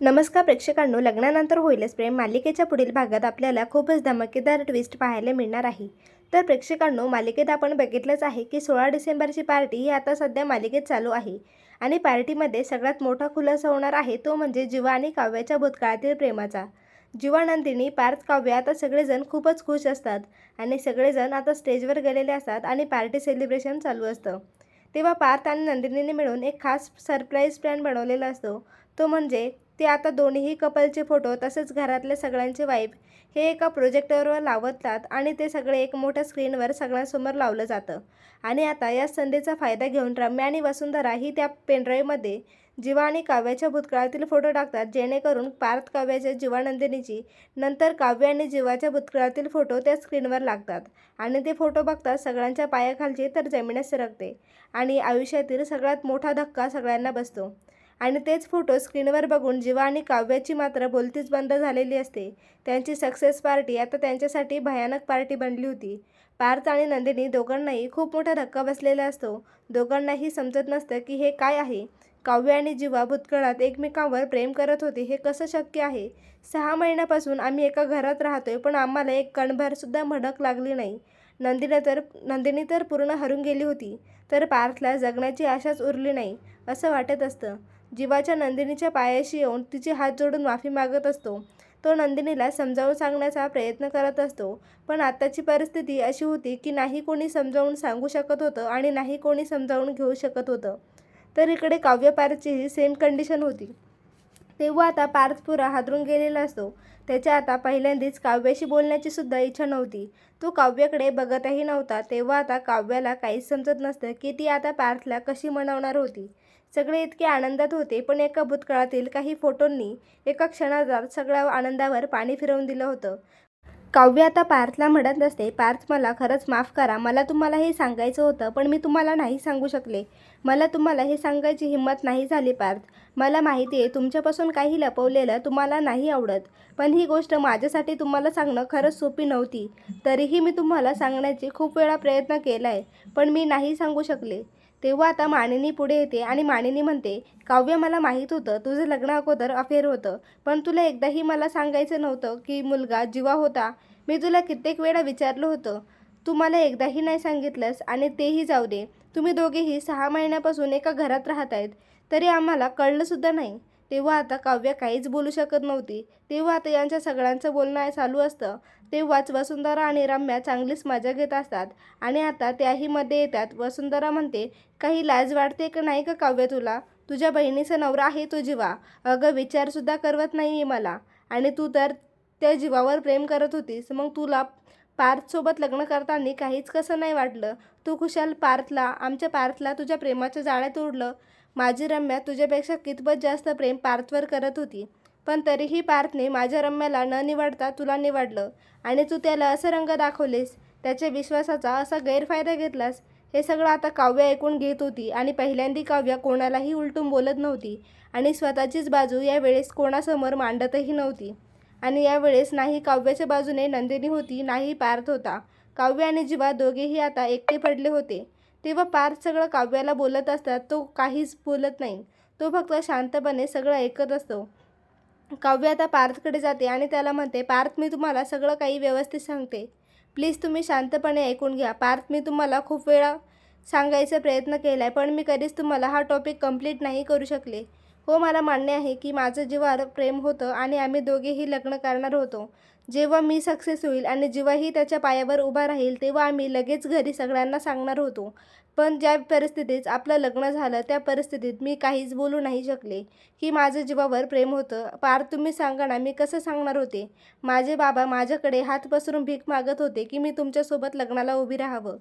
नमस्कार प्रेक्षकांनो लग्नानंतर होईलच प्रेम. मालिकेच्या पुढील भागात आपल्याला खूपच धमाकेदार ट्विस्ट पाहायला मिळणार आहे. तर प्रेक्षकांनो मालिकेत आपण बघितलंच आहे की सोळा डिसेंबरची पार्टी ही आता सध्या मालिकेत चालू आहे. आणि पार्टीमध्ये सगळ्यात मोठा खुलासा होणार आहे तो म्हणजे जीवा आणि काव्याच्या भूतकाळातील प्रेमाचा. जीवा नंदिनी पार्थ काव्य आता सगळेजण खूपच खुश असतात आणि सगळेजण आता स्टेजवर गेलेले असतात आणि पार्टी सेलिब्रेशन चालू असतं. तेव्हा पार्थ आणि नंदिनीने मिळून एक खास सरप्राईज प्लॅन बनवलेला असतो. तो म्हणजे ते आता दोन्हीही कपलचे फोटो तसेच घरातल्या सगळ्यांचे वाईफ हे एका प्रोजेक्टरवर लावतात आणि ते सगळे एक मोठ्या स्क्रीनवर सगळ्यांसमोर लावलं जातं. आणि आता या संधीचा फायदा घेऊन रम्या आणि वसुंधरा ही त्या पेनड्राईव्हमध्ये जीवा आणि काव्याच्या भूतकाळातील फोटो टाकतात जेणेकरून पार्थ काव्याच्या जीवानंदिनीची नंतर काव्य आणि जीवाच्या भूतकाळातील फोटो त्या स्क्रीनवर लागतात. आणि ते फोटो बघतात सगळ्यांच्या पायाखालची तर जमिनीत सरकते आणि आयुष्यातील सगळ्यात मोठा धक्का सगळ्यांना बसतो. आणि तेच फोटो स्क्रीनवर बघून जीवा आणि काव्याची मात्र बोलतीच बंद झालेली असते. त्यांची सक्सेस पार्टी आता त्यांच्यासाठी भयानक पार्टी बनली होती. पार्थ आणि नंदिनी दोघांनाही खूप मोठा धक्का बसलेला असतो. दोघांनाही समजत नसतं की हे काय आहे. काव्य आणि जीवा भूतकाळात एकमेकांवर प्रेम करत होते हे कसं शक्य आहे? सहा महिन्यापासून आम्ही एका घरात राहतोय पण आम्हाला एक कणभरसुद्धा भडक लागली नाही. नंदिनी तर नंदिनी तर पूर्ण हरून गेली होती तर पार्थला जगण्याची आशाच उरली नाही असं वाटत असतं. जीवाच्या नंदिनीच्या पायाशी येऊन तिचे हात जोडून माफी मागत असतो. तो नंदिनीला समजावून सांगण्याचा प्रयत्न करत असतो. पण आत्ताची परिस्थिती अशी होती की नाही कोणी समजावून सांगू शकत होतं आणि नाही कोणी समजावून घेऊ शकत होतं. तर इकडे काव्यपारचीही सेम कंडिशन होती. तेव्हा आता पार्थ पुरा हादरून गेलेला असतो. त्याच्या आता पहिल्यांदाच काव्याशी बोलण्याची सुद्धा इच्छा नव्हती. तो काव्याकडे बघतही नव्हता. तेव्हा आता काव्याला काहीच समजत नसतं की ती आता पार्थला कशी मनवणार होती. सगळे इतके आनंदात होते पण एका भूतकाळातील काही फोटोंनी एका क्षणात सगळ्या आनंदावर पाणी फिरवून दिलं होतं. काव्य आता पार्थला म्हणत नसते पार्थ मला खरंच माफ करा. मला तुम्हाला हे सांगायचं होतं पण मी तुम्हाला नाही सांगू शकले. मला तुम्हाला हे सांगायची हिंमत नाही झाली पार्थ. मला माहिती आहे तुमच्यापासून काही लपवलेलं तुम्हाला नाही आवडत पण ही गोष्ट माझ्यासाठी तुम्हाला सांगणं खरंच सोपी नव्हती. तरीही मी तुम्हाला सांगण्याची खूप वेळा प्रयत्न केला आहे पण मी नाही सांगू शकले. तेव्हा आता मानिनी पुढे येते आणि मानिनी म्हणते काव्य मला माहीत होतं तुझं लग्न अगोदर अफेअर होतं पण तुला एकदाही मला सांगायचं नव्हतं की मुलगा जीवा होता. मी तुला कित्येक वेळा विचारलं होतं. तू मला एकदाही नाही सांगितलंस आणि तेही जाऊ दे. तुम्ही दोघेही सहा महिन्यापासून एका घरात राहत आहेत तरी आम्हाला कळलंसुद्धा नाही. तेव्हा आता काव्य काहीच बोलू शकत नव्हती. तेव्हा आता यांच्या सगळ्यांचं बोलणं चालू असतं. तेव्हाच वसुंधरा आणि रम्या चांगलीच मजा घेत असतात. आणि आता त्याही मध्ये येतात. वसुंधरा म्हणते काही लाज वाटते का नाही का काव्य तुला? तुझ्या बहिणीचा नवरा आहे तो जीवा. अगं विचारसुद्धा करवत नाही आहे मला. आणि तू तर त्या जीवावर प्रेम करत होतीस. मग तुला पार्थसोबत लग्न करताना काहीच कसं नाही वाटलं? तू खुशाल पार्थला आमच्या पार्थला तुझ्या प्रेमाच्या जाळ्यात उडलं माझी रम्या तुझ्यापेक्षा कितपत जास्त प्रेम पार्थवर करत होती. पण तरीही पार्थने माझ्या रम्याला न निवडता तुला निवडलं आणि तू त्याला असं रंग दाखवलेस त्याच्या विश्वासाचा असा गैरफायदा घेतलास हे सगळं आता काव्य ऐकून घेत होती आणि पहिल्यांदी काव्य कोणालाही उलटून बोलत नव्हती आणि स्वतःचीच बाजू यावेळेस कोणासमोर मांडतही नव्हती. आणि यावेळेस नाही काव्याच्या बाजूने नंदिनी होती नाही पार्थ होता. काव्य आणि जीवा दोघेही आता एकटे पडले होते. तेव्हा पार्थ सगळं काव्याला बोलत असतात तो काहीच बोलत नाही. तो फक्त शांतपणे सगळं ऐकत असतो. काव्य आता पार्थकडे जाते आणि त्याला म्हणते पार्थ मी तुम्हाला सगळं काही व्यवस्थित सांगते. प्लीज तुम्ही शांतपणे ऐकून घ्या. पार्थ मी तुम्हाला खूप वेळा सांगायचा प्रयत्न केला आहे पण मी कधीच तुम्हाला हा टॉपिक कंप्लीट नाही करू शकले. हो मला मान्य आहे की माझं जीवावर प्रेम होतं आणि आम्ही दोघेही लग्न करणार होतो जेव्हा मी सक्सेस होईल आणि जेव्हाही त्याच्या पायावर उभा राहील तेव्हा आम्ही लगेच घरी सगळ्यांना सांगणार होतो. पण ज्या परिस्थितीत आपलं लग्न झालं त्या परिस्थितीत मी काहीच बोलू नाही शकले की माझं जीवावर प्रेम होतं. पार तुम्ही सांगा ना मी कसं सांगणार होते? माझे बाबा माझ्याकडे हात पसरून भीक मागत होते की मी तुमच्यासोबत लग्नाला उभी राहावं.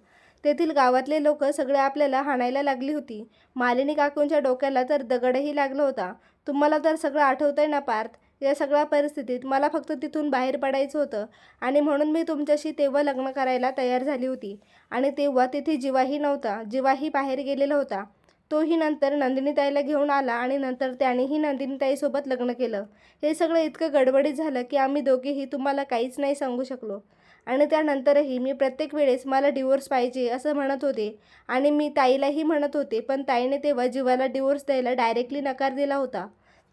तेथील गावातले लोक सगळे आपल्याला हाणायला लागली होती. मालिनी काकूंच्या डोक्याला तर दगडही लागला होता. तुम्हाला तर सगळं आठवतंय ना पार्थ? या सगळ्या परिस्थितीत मला फक्त तिथून बाहेर पडायचं होतं आणि म्हणून मी तुमच्याशी तेव्हा लग्न करायला तयार झाली होती. आणि तेव्हा तिथे जिवाही नव्हता जिवाही बाहेर गेलेला होता. तोही नंतर नंदिनीताईला घेऊन आला आणि नंतर त्यानेही नंदिनीताईसोबत लग्न केलं. हे सगळं इतकं गडबडीत झालं की आम्ही दोघेही तुम्हाला काहीच नाही सांगू शकलो. आणि त्यानंतरही मी प्रत्येक वेळेस मला डिवोर्स पाहिजे असं म्हणत होते. आणि मी ताईलाही म्हणत होते पण ताईने तेव्हा जीवाला डिवोर्स द्यायला डायरेक्टली नकार दिला होता.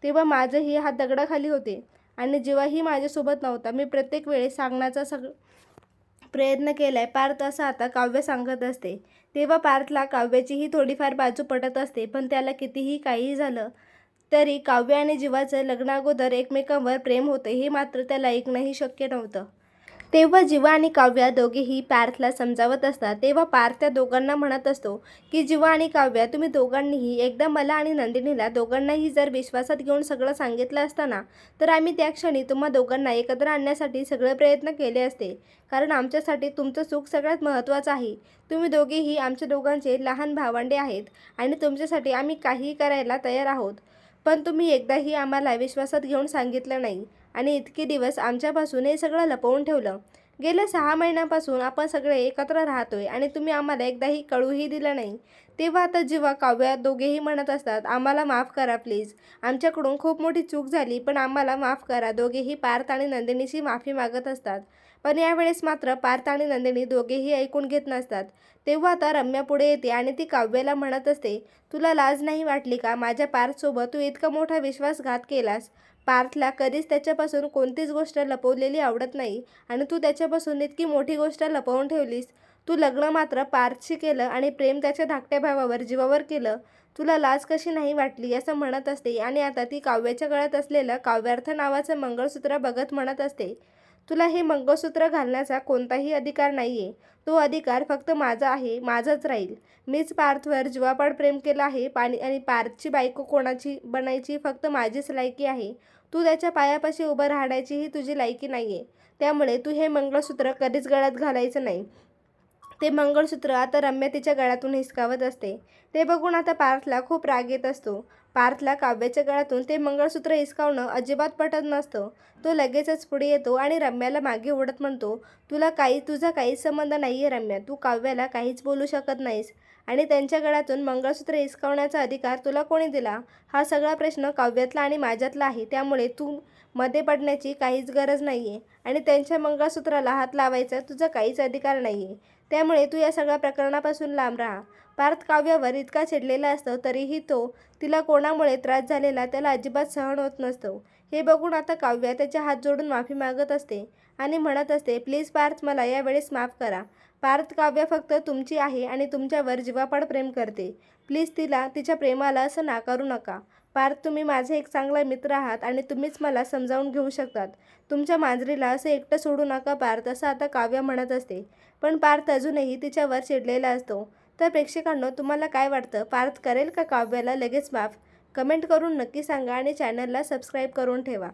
तेव्हा माझंही हात दगडाखाली होते. आणि जीवाही माझ्यासोबत नव्हता मी प्रत्येक वेळेस सांगण्याचा सग प्रयत्न केलाय. पार्थ असं आता काव्य सांगत असते. तेव्हा पार्थला काव्याचीही थोडीफार बाजू पटत असते पण त्याला कितीही काहीही झालं तरी काव्य आणि जीवाचं लग्नाअगोदर एकमेकांवर प्रेम होतं हे मात्र त्याला ऐकणंही शक्य नव्हतं. तेव्हा जीवा आणि काव्या दोघेही पार्थला समजावत असतात. तेव्हा पार्थ त्या दोघांना म्हणत असतो की जीवा आणि काव्या तुम्ही दोघांनीही एकदा मला आणि नंदिनीला दोघांनाही जर विश्वासात घेऊन सगळं सांगितलं असतं ना तर आम्ही त्या क्षणी तुम्हा दोघांना एकत्र आणण्यासाठी सगळे प्रयत्न केले असते. कारण आमच्यासाठी तुमचं सुख सगळ्यात महत्त्वाचं आहे. तुम्ही दोघेही आमच्या दोघांचे लहान भावंडे आहेत आणि तुमच्यासाठी आम्ही काहीही करायला तयार आहोत. पण तुम्ही एकदाही आम्हाला विश्वासात घेऊन सांगितलं नाही. आणि इतके दिवस आमच्यापासून हे सगळं लपवून ठेवलं. गेल्या सहा महिन्यापासून आपण सगळे एकत्र राहतोय आणि तुम्ही आम्हाला एकदाही कळूही दिलं नाही. तेव्हा आता जेव्हा काव्या दोघेही म्हणत असतात आम्हाला माफ करा प्लीज आमच्याकडून खूप मोठी चूक झाली पण आम्हाला माफ करा. दोघेही पार्थ आणि नंदिनीशी माफी मागत असतात. पण यावेळेस मात्र पार्थ आणि नंदिनी दोघेही ऐकून घेत नसतात. तेव्हा आता रम्या पुढे येते आणि ती काव्याला म्हणत असते तुला लाज नाही वाटली का? माझ्या पार्थसोबत तू इतका मोठा विश्वासघात केलास. पार्थला कधीच त्याच्यापासून कोणतीच गोष्ट लपवलेली आवडत नाही आणि तू त्याच्यापासून इतकी मोठी गोष्ट लपवून ठेवलीस. तू लग्न मात्र पार्थशी केलं आणि प्रेम त्याच्या धाकट्या भावावर जीवावर केलं. तुला लाज कशी नाही वाटली असं म्हणत असते आणि आता ती काव्याच्या गळ्यात असलेलं काव्यार्थ नावाचं मंगळसूत्र बघत म्हणत असते. तुला हे मंगळसूत्र घालण्याचा कोणताही अधिकार नाही आहे तो अधिकार फक्त माझा आहे माझाच राहील. मीच पार्थवर जीवापाड प्रेम केलं आहे पाणी आणि पार्थची बायको कोणाची बनायची फक्त माझीच लायकी आहे. तू त्याच्या पायापाशी उभं राहण्याचीही तुझी लायकी नाही आहे त्यामुळे तू हे मंगळसूत्र कधीच गळ्यात घालायचं नाही. ते मंगळसूत्र आता रम्या तिच्या गळ्यातून हिसकावत असते. ते बघून आता पार्थला खूप राग येत असतो. पार्थला काव्याच्या गळ्यातून ते मंगळसूत्र हिसकावणं अजिबात पटत नसतं. तो लगेचच पुढे येतो आणि रम्याला मागे ओढत म्हणतो तुला काही तुझा काहीच संबंध नाही आहे रम्या तू काव्याला काहीच बोलू शकत नाहीस. आणि त्यांच्या गळ्यातून मंगळसूत्र हिसकावण्याचा अधिकार तुला कोणी दिला? हा सगळा प्रश्न काव्यातला आणि माझ्यातला आहे त्यामुळे तू मध्ये पडण्याची काहीच गरज नाही आहे आणि त्यांच्या मंगळसूत्राला हात लावायचा तुझा काहीच अधिकार नाही आहे त्यामुळे तू या सगळ्या प्रकरणापासून लांब राहा. पार्थ काव्यावर इतका चिडलेला असतो तरीही तो तिला कोणामुळे त्रास झालेला त्याला अजिबात सहन होत नसतो. हे बघून आता काव्या त्याचे हात जोडून माफी मागत असते आणि म्हणत असते प्लीज पार्थ मला यावेळेस माफ करा. पार्थ काव्य फक्त तुमची आहे आणि तुमच्यावर जीवापाड प्रेम करते. प्लीज तिला तिच्या प्रेमाला असं नाकारू नका. पार्थ तुम्ही माझे एक चांगला मित्र आहात आणि तुम्हीच मला समजावून घेऊ शकतात. तुमच्या मांजरीला असं एकटं सोडू नका पार्थ असं आता काव्य म्हणत असते. पण पार्थ अजूनही तिच्यावर चिडलेला असतो. तर प्रेक्षकांनो तुम्हाला काय वाटतं? पार्थ करेल का काव्याला? लगेच माफ. कमेंट करून नक्की सांगा आणि चॅनलला सबस्क्राईब करून ठेवा.